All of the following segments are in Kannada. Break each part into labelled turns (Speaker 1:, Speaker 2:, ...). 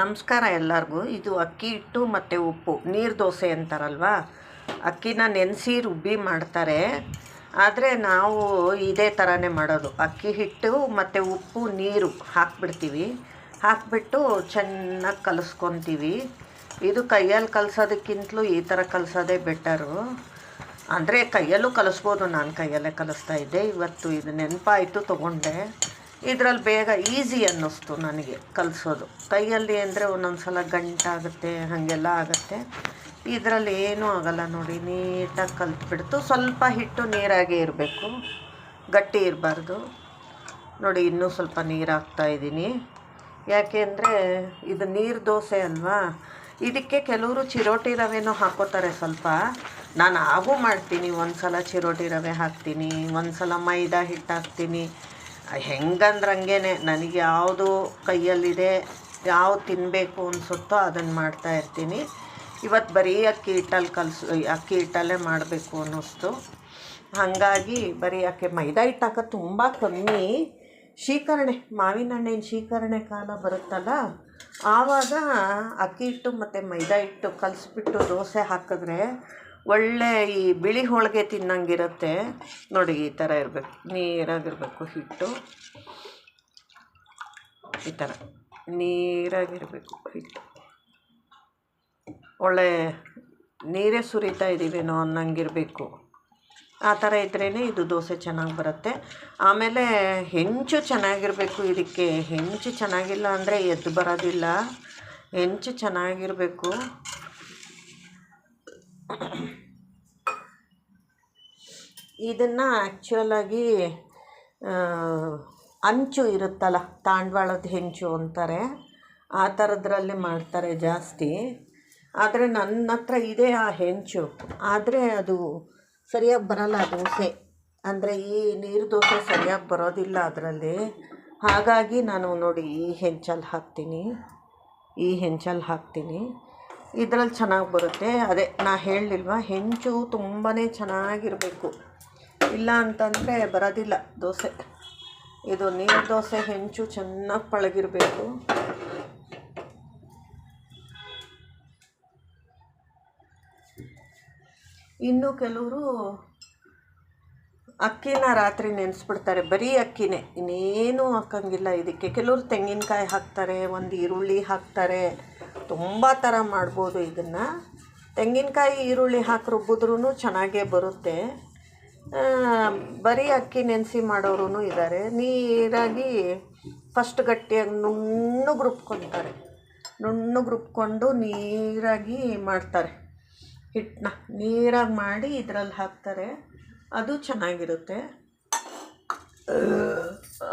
Speaker 1: ನಮಸ್ಕಾರ ಎಲ್ಲರಿಗೂ. ಇದು ಅಕ್ಕಿ ಹಿಟ್ಟು ಮತ್ತು ಉಪ್ಪು. ನೀರು ದೋಸೆ ಅಂತಾರಲ್ವಾ? ಅಕ್ಕಿನ ನೆನೆಸಿ ರುಬ್ಬಿ ಮಾಡ್ತಾರೆ. ಆದರೆ ನಾವು ಇದೇ ಥರನೇ ಮಾಡೋದು. ಅಕ್ಕಿ ಹಿಟ್ಟು ಮತ್ತು ಉಪ್ಪು, ನೀರು ಹಾಕ್ಬಿಡ್ತೀವಿ. ಹಾಕಿಬಿಟ್ಟು ಚೆನ್ನಾಗಿ ಕಲಿಸ್ಕೊತೀವಿ. ಇದು ಕೈಯಲ್ಲಿ ಕಲಸೋದಕ್ಕಿಂತಲೂ ಈ ಥರ ಕಲಸೋದೇ ಬೆಟರು. ಅಂದರೆ ಕೈಯಲ್ಲೂ ಕಲಿಸ್ಬೋದು. ನಾನು ಕೈಯಲ್ಲೇ ಕಲಿಸ್ತಾ ಇದ್ದೆ. ಇವತ್ತು ಇದು ನೆನಪಾಯಿತು ತೊಗೊಂಡೆ. ಇದರಲ್ಲಿ ಬೇಗ ಈಸಿ ಅನ್ನಿಸ್ತು ನನಗೆ ಕಲಿಸೋದು. ಕೈಯಲ್ಲಿ ಅಂದರೆ ಒಂದೊಂದು ಸಲ ಗಂಟಾಗುತ್ತೆ, ಹಾಗೆಲ್ಲ ಆಗುತ್ತೆ. ಇದರಲ್ಲಿ ಏನೂ ಆಗಲ್ಲ ನೋಡಿ, ನೀಟಾಗಿ ಕಲ್ತ್ಬಿಡ್ತು. ಸ್ವಲ್ಪ ಹಿಟ್ಟು ನೀರಾಗೇ ಇರಬೇಕು. ಗಟ್ಟಿ ಇರಬಾರ್ದು. ನೋಡಿ, ಇನ್ನೂ ಸ್ವಲ್ಪ ನೀರು ಹಾಕ್ತಾ ಇದ್ದೀನಿ ಯಾಕೆಂದರೆ ಇದು ನೀರು ದೋಸೆ ಅಲ್ವಾ? ಇದಕ್ಕೆ ಕೆಲವರು ಚಿರೋಟಿ ರವೆನೂ ಹಾಕೋತಾರೆ ಸ್ವಲ್ಪ. ನಾನು ಹಾಗೂ ಮಾಡ್ತೀನಿ. ಒಂದು ಸಲ ಚಿರೋಟಿ ರವೆ ಹಾಕ್ತೀನಿ ಒಂದು ಸಲ ಮೈದಾ ಹಿಟ್ಟು ಹಾಕ್ತೀನಿ. ಹೆಂಗಂದ್ರೆ ನನಗೆ ಯಾವುದು ಕೈಯಲ್ಲಿದೆ ಯಾವ್ದು ತಿನ್ನಬೇಕು ಅನಿಸುತ್ತೋ ಅದನ್ನು ಮಾಡ್ತಾ ಇರ್ತೀನಿ. ಇವತ್ತು ಬರೀ ಅಕ್ಕಿ ಹಿಟ್ಟಲ್ಲಿ ಕಲಸು, ಅಕ್ಕಿ ಹಿಟ್ಟಲ್ಲೇ ಮಾಡಬೇಕು ಅನ್ನಿಸ್ತು. ಹಾಗಾಗಿ ಬರೀ ಅಕ್ಕಿ ಮೈದಾ ಹಿಟ್ಟು ತುಂಬ ಕಮ್ಮಿ. ಶೀಕರಣೆ, ಮಾವಿನ ಹಣ್ಣಿನ ಶೀಕರಣೆ ಕಾಲ ಬರುತ್ತಲ್ಲ, ಆವಾಗ ಅಕ್ಕಿ ಹಿಟ್ಟು ಮತ್ತು ಮೈದಾ ಹಿಟ್ಟು ಕಲಸಿಬಿಟ್ಟು ದೋಸೆ ಹಾಕಿದ್ರೆ ಒಳ್ಳೆ ಈ ಬಿಳಿ ಹೋಳಿಗೆ ತಿನ್ನಂಗಿರುತ್ತೆ. ನೋಡಿ ಈ ಥರ ಇರಬೇಕು. ನೀರಾಗಿರಬೇಕು ಹಿಟ್ಟು. ಈ ಥರ ನೀರಾಗಿರಬೇಕು ಹಿಟ್ಟು. ಒಳ್ಳೆ ನೀರೇ ಸುರಿತಾ ಇದ್ದೀವೇನೋ ಅನ್ನಂಗಿರಬೇಕು. ಆ ಥರ ಇದ್ರೇ ಇದು ದೋಸೆ ಚೆನ್ನಾಗಿ ಬರುತ್ತೆ. ಆಮೇಲೆ ಹೆಂಚು ಚೆನ್ನಾಗಿರಬೇಕು ಇದಕ್ಕೆ. ಹೆಂಚು ಚೆನ್ನಾಗಿಲ್ಲ ಅಂದರೆ ಎದ್ದು ಬರೋದಿಲ್ಲ. ಹೆಂಚು ಚೆನ್ನಾಗಿರಬೇಕು. ಇದನ್ನು ಆ್ಯಕ್ಚುಲಾಗಿ ಅಂಚು ಇರುತ್ತಲ್ಲ, ತಾಂಡವಾಳದ ಹೆಂಚು ಅಂತಾರೆ. ಆ ಥರದ್ರಲ್ಲಿ ಮಾಡ್ತಾರೆ ಜಾಸ್ತಿ. ಆದರೆ ನನ್ನ ಹತ್ರ ಇದೆ ಆ ಹೆಂಚು. ಆದರೆ ಅದು ಸರಿಯಾಗಿ ಬರೋಲ್ಲ ದೋಸೆ. ಅಂದರೆ ಈ ನೀರು ದೋಸೆ ಸರಿಯಾಗಿ ಬರೋದಿಲ್ಲ ಅದರಲ್ಲಿ. ಹಾಗಾಗಿ ನಾನು ನೋಡಿ ಈ ಹೆಂಚಲ್ಲಿ ಹಾಕ್ತೀನಿ. ಈ ಹೆಂಚಲ್ಲಿ ಹಾಕ್ತೀನಿ. ಇದರಲ್ಲಿ ಚೆನ್ನಾಗಿ ಬರುತ್ತೆ. ಅದೇ ನಾ ಹೇಳಲಿಲ್ವ ಹೆಂಚು ತುಂಬಾ ಚೆನ್ನಾಗಿರಬೇಕು. ಇಲ್ಲ ಅಂತಂದರೆ ಬರೋದಿಲ್ಲ ದೋಸೆ. ಇದು ನೀರು ದೋಸೆ, ಹೆಂಚು ಚೆನ್ನಾಗಿ ಪಳಗಿರಬೇಕು. ಇನ್ನು ಕೆಲವರು ಅಕ್ಕಿನ ರಾತ್ರಿ ನೆನೆಸ್ಬಿಡ್ತಾರೆ, ಬರೀ ಅಕ್ಕಿನೇ. ಇನ್ನೇನು ಹಾಕಂಗಿಲ್ಲ ಇದಕ್ಕೆ. ಕೆಲವರು ತೆಂಗಿನಕಾಯಿ ಹಾಕ್ತಾರೆ, ಒಂದು ಈರುಳ್ಳಿ ಹಾಕ್ತಾರೆ. ತುಂಬ ಥರ ಮಾಡ್ಬೋದು ಇದನ್ನು. ತೆಂಗಿನಕಾಯಿ, ಈರುಳ್ಳಿ ಹಾಕಿ ರುಬ್ಬಿದ್ರೂ ಚೆನ್ನಾಗೇ ಬರುತ್ತೆ. ಬರೀ ಅಕ್ಕಿ ನೆನೆಸಿ ಮಾಡೋರು ಇದ್ದಾರೆ ನೀರಾಗಿ ಫಸ್ಟ್ ಗಟ್ಟಿಯಾಗಿ ನುಣ್ಣಗೆ ರುಬ್ಕೊತಾರೆ ನುಣ್ಣಗೆ ರುಬ್ಕೊಂಡು ನೀರಾಗಿ ಮಾಡ್ತಾರೆ. ಹಿಟ್ಟನ್ನ ನೀರಾಗಿ ಮಾಡಿ ಇದರಲ್ಲಿ ಹಾಕ್ತಾರೆ. ಅದು ಚೆನ್ನಾಗಿರುತ್ತೆ.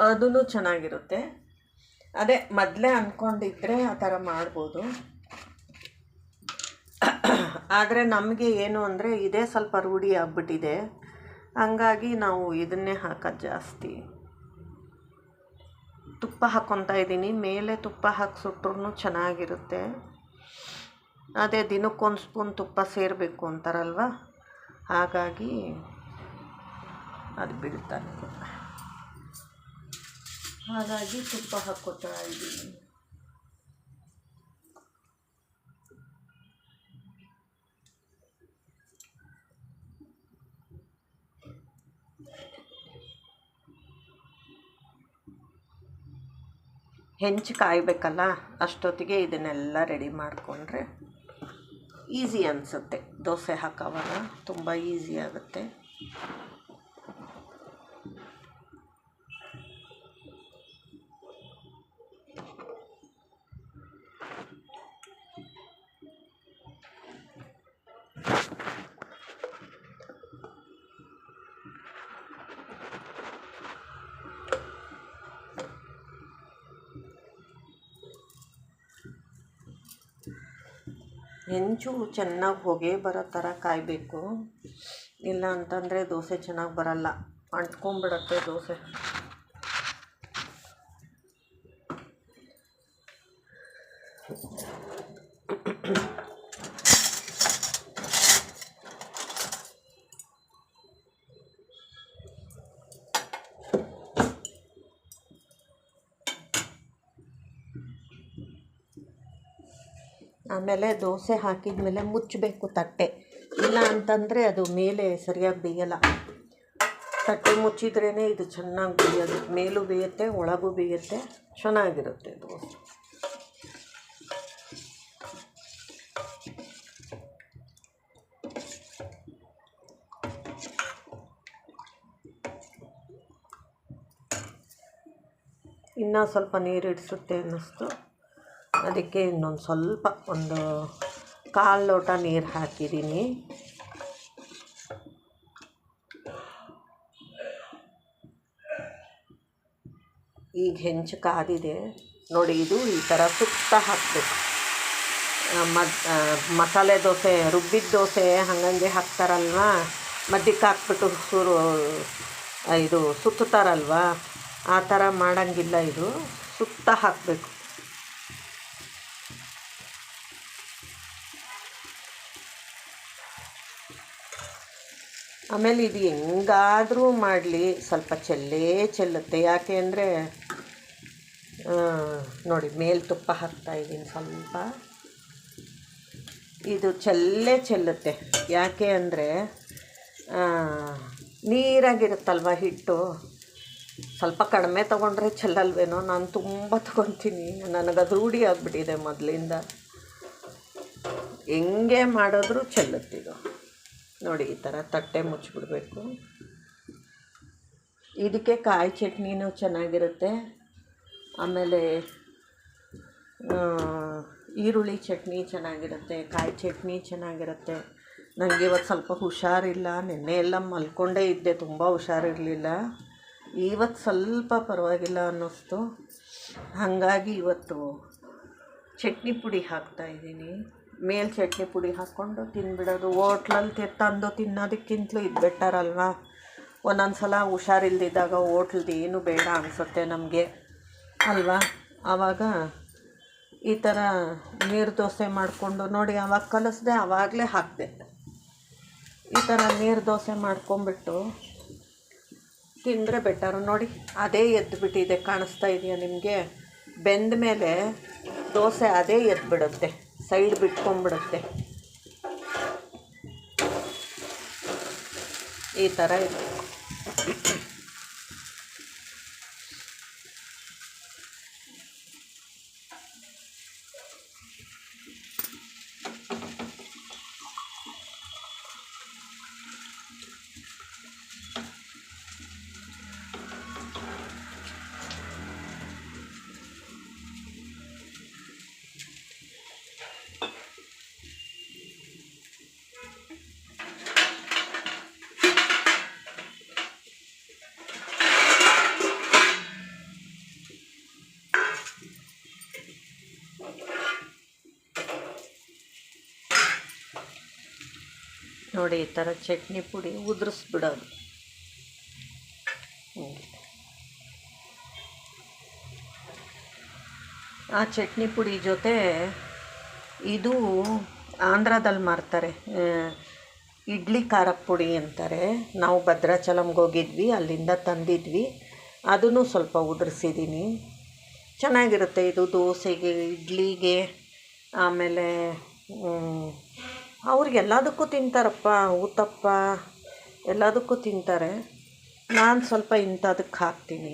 Speaker 1: ಅದೂ ಚೆನ್ನಾಗಿರುತ್ತೆ. ಅದೇ ಮೊದಲೇ ಅಂದ್ಕೊಂಡಿದ್ರೆ ಆ ಥರ ಮಾಡ್ಬೋದು. ಆದರೆ ನಮಗೆ ಏನು ಅಂದರೆ ಇದೇ ಸ್ವಲ್ಪ ರೂಢಿ ಆಗ್ಬಿಟ್ಟಿದೆ. ಹಂಗಾಗಿ ನಾವು ಇದನ್ನೇ ಹಾಕೋದು ಜಾಸ್ತಿ. ತುಪ್ಪ ಹಾಕ್ಕೊತಾ ಇದ್ದೀನಿ. ಮೇಲೆ ತುಪ್ಪ ಹಾಕಿ ಸುಟ್ರೂ ಚೆನ್ನಾಗಿರುತ್ತೆ. ಅದೇ ದಿನಕ್ಕೊಂದು ಸ್ಪೂನ್ ತುಪ್ಪ ಸೇರಬೇಕು ಅಂತಾರಲ್ವ? ಹಾಗಾಗಿ ಅದು ಬೀಳ್ತಾನೆ ಹಾಗಾಗಿ ತುಪ್ಪ ಹಾಕ್ಕೊತಾ ಇದ್ದೀನಿ. ಹೆಂಚು ಕಾಯಬೇಕಲ್ಲ, ಅಷ್ಟೊತ್ತಿಗೆ ಇದನ್ನೆಲ್ಲ ರೆಡಿ ಮಾಡಿಕೊಂಡ್ರೆ ಈಸಿ ಅನಿಸುತ್ತೆ. ದೋಸೆ ಹಾಕೋವಾಗ ತುಂಬ ಈಸಿ ಆಗುತ್ತೆ. ಹೆಂಚು ಚೆನ್ನಾಗಿ ಹೊಗೆ ಬರೋ ಥರ ಕಾಯಬೇಕು. ಇಲ್ಲ ಅಂತಂದರೆ ದೋಸೆ ಚೆನ್ನಾಗಿ ಬರಲ್ಲ. ಅಂಟ್ಕೊಂಬಿಡತ್ತೆ ದೋಸೆ. ಆಮೇಲೆ ದೋಸೆ ಹಾಕಿದ ಮೇಲೆ ಮುಚ್ಚಬೇಕು ತಟ್ಟೆ. ಇಲ್ಲ ಅಂತಂದರೆ ಅದು ಮೇಲೆ ಸರಿಯಾಗಿ ಬೇಯಲ್ಲ. ತಟ್ಟೆ ಮುಚ್ಚಿದ್ರೇ ಇದು ಚೆನ್ನಾಗಿ ಬೇಯೋದು. ಮೇಲೂ ಬೇಯುತ್ತೆ, ಒಳಗೂ ಬೇಯುತ್ತೆ, ಚೆನ್ನಾಗಿರುತ್ತೆ ದೋಸೆ. ಇನ್ನೂ ಸ್ವಲ್ಪ ನೀರು ಇಡಿಸುತ್ತೆ ಅನ್ನಿಸ್ತು. ಅದಕ್ಕೆ ಇನ್ನೊಂದು ಸ್ವಲ್ಪ ಒಂದು ಕಾಲು ಲೋಟ ನೀರು ಹಾಕಿದ್ದೀನಿ. ಈಗ ಹೆಂಚು ಕಾದಿದೆ. ನೋಡಿ, ಇದು ಈ ಥರ ಸುತ್ತ ಹಾಕಬೇಕು. ಮಸಾಲೆ ದೋಸೆ, ರುಬ್ಬಿದ ದೋಸೆ ಹಾಗಂಗೆ ಹಾಕ್ತಾರಲ್ವ? ಮಧ್ಯಕ್ಕೆ ಹಾಕ್ಬಿಟ್ಟು ಸುರು ಇದು ಸುತ್ತುತ್ತಾರಲ್ವ? ಆ ಥರ ಮಾಡೋಂಗಿಲ್ಲ ಇದು. ಸುತ್ತ ಹಾಕಬೇಕು. ಆಮೇಲೆ ಇದು ಹೆಂಗಾದರೂ ಮಾಡಲಿ, ಸ್ವಲ್ಪ ಚೆಲ್ಲೇ ಚೆಲ್ಲುತ್ತೆ. ಯಾಕೆ ಅಂದರೆ ನೋಡಿ, ಮೇಲೆ ತುಪ್ಪ ಹಾಕ್ತಾಯಿದ್ದೀನಿ ಸ್ವಲ್ಪ. ಇದು ಚೆಲ್ಲೇ ಚೆಲ್ಲುತ್ತೆ. ಯಾಕೆ ಅಂದರೆ ನೀರಾಗಿರುತ್ತಲ್ವ ಹಿಟ್ಟು? ಸ್ವಲ್ಪ ಕಡಿಮೆ ತೊಗೊಂಡ್ರೆ ಚೆಲ್ಲಲ್ವೇನೋ? ನಾನು ತುಂಬ ತೊಗೊತೀನಿ. ಅದು ರೂಢಿ ಆಗಿಬಿಟ್ಟಿದೆ ಮೊದಲಿಂದ. ಹೆಂಗೆ ಮಾಡಿದ್ರೂ ಚೆಲ್ಲುತ್ತಿದು ನೋಡಿ, ಈ ಥರ ತಟ್ಟೆ ಮುಚ್ಚಿಬಿಡ್ಬೇಕು. ಇದಕ್ಕೆ ಕಾಯಿ ಚಟ್ನಿನೂ ಚೆನ್ನಾಗಿರುತ್ತೆ. ಆಮೇಲೆ ಈರುಳ್ಳಿ ಚಟ್ನಿ ಚೆನ್ನಾಗಿರುತ್ತೆ, ಕಾಯಿ ಚಟ್ನಿ ಚೆನ್ನಾಗಿರುತ್ತೆ. ನನಗೆ ಇವತ್ತು ಸ್ವಲ್ಪ ಹುಷಾರಿಲ್ಲ. ನಿನ್ನೆ ಎಲ್ಲ ಮಲ್ಕೊಂಡೇ ಇದ್ದೆ, ತುಂಬ ಹುಷಾರಿರಲಿಲ್ಲ. ಇವತ್ತು ಸ್ವಲ್ಪ ಪರವಾಗಿಲ್ಲ ಅನ್ನಿಸ್ತು. ಹಾಗಾಗಿ ಇವತ್ತು ಚಟ್ನಿ ಪುಡಿ ಹಾಕ್ತಾಯಿದ್ದೀನಿ ಮೇಲೆ ಚಟ್ನಿ ಪುಡಿ ಹಾಕ್ಕೊಂಡು ತಿಂದ್ಬಿಡೋದು ತೆ ತಂದು ತಿನ್ನೋದಕ್ಕಿಂತಲೂ ಇದು ಬೆಟರ್ ಅಲ್ವಾ? ಒಂದೊಂದು ಸಲ ಹುಷಾರಿಲ್ದಿದ್ದಾಗ ಓಟ್ಲದ್ದು ಏನು ಬೇಡ ಅನಿಸುತ್ತೆ ನಮಗೆ, ಅಲ್ವಾ? ಆವಾಗ ಈ ಥರ ನೀರು ದೋಸೆ ಮಾಡಿಕೊಂಡು ನೋಡಿ ಆವಾಗ ಕಲಿಸ್ದೆ ಆವಾಗಲೇ ಹಾಕಿದೆ. ಈ ಥರ ನೀರು ದೋಸೆ ಮಾಡ್ಕೊಂಬಿಟ್ಟು ತಿಂದರೆ ಬೆಟರು ನೋಡಿ, ಅದೇ ಎದ್ದುಬಿಟ್ಟಿದೆ ಕಾಣಿಸ್ತಾ ಇದೆಯಾ ನಿಮಗೆ? ಬೆಂದ ಮೇಲೆ ದೋಸೆ ಅದೇ ಎದ್ಬಿಡುತ್ತೆ. ಸೈಡ್ ಬಿಟ್ಕೊಂಡ್ಬಿಡುತ್ತೆ ಈ ಥರ ಇದೆ ನೋಡಿ ಈ ಥರ ಚಟ್ನಿ ಪುಡಿ ಉದುರಿಸ್ಬಿಡೋದು. ಆ ಚಟ್ನಿ ಪುಡಿ ಜೊತೆ ಇದು ಆಂಧ್ರದಲ್ಲಿ ಮಾರ್ತಾರೆ. ಇಡ್ಲಿ ಖಾರ ಪುಡಿ ಅಂತಾರೆ. ನಾವು ಭದ್ರಾಚಲಮ್ಗೆ ಹೋಗಿದ್ವಿ, ಅಲ್ಲಿಂದ ತಂದಿದ್ವಿ. ಅದನ್ನು ಸ್ವಲ್ಪ ಉದುರಿಸಿದ್ದೀನಿ ಚೆನ್ನಾಗಿರುತ್ತೆ ಇದು ದೋಸೆಗೆ, ಇಡ್ಲಿಗೆ, ಆಮೇಲೆ ಅವ್ರಿಗೆ ಎಲ್ಲದಕ್ಕೂ ತಿಂತಾರಪ್ಪ ಉತ್ತಪ್ಪ ಎಲ್ಲದಕ್ಕೂ ತಿಂತಾರೆ. ನಾನು ಸ್ವಲ್ಪ ಇಂಥದಕ್ಕೆ ಹಾಕ್ತೀನಿ.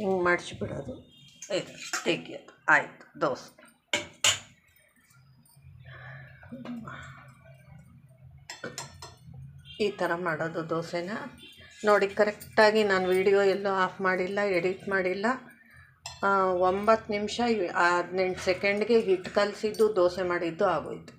Speaker 1: ಹಿಂಗೆ ಮಾಡಿಸ್ಬಿಡೋದು. ಇದು ತೆಗಿಯೋದು ಆಯಿತು ದೋಸೆ ಈ ಥರ ಮಾಡೋದು ದೋಸೆನ. ನೋಡಿ ಕರೆಕ್ಟಾಗಿ ನಾನು ವಿಡಿಯೋ ಎಲ್ಲೂ ಆಫ್ ಮಾಡಿಲ್ಲ ಎಡಿಟ್ ಮಾಡಿಲ್ಲ. ಒಂಬತ್ತು ನಿಮಿಷ ಹದಿನೆಂಟು ಸೆಕೆಂಡ್ಗೆ ಹಿಟ್ಟು ಕಲಸಿದ್ದು ದೋಸೆ ಮಾಡಿದ್ದು ಆಗೋಯ್ತು.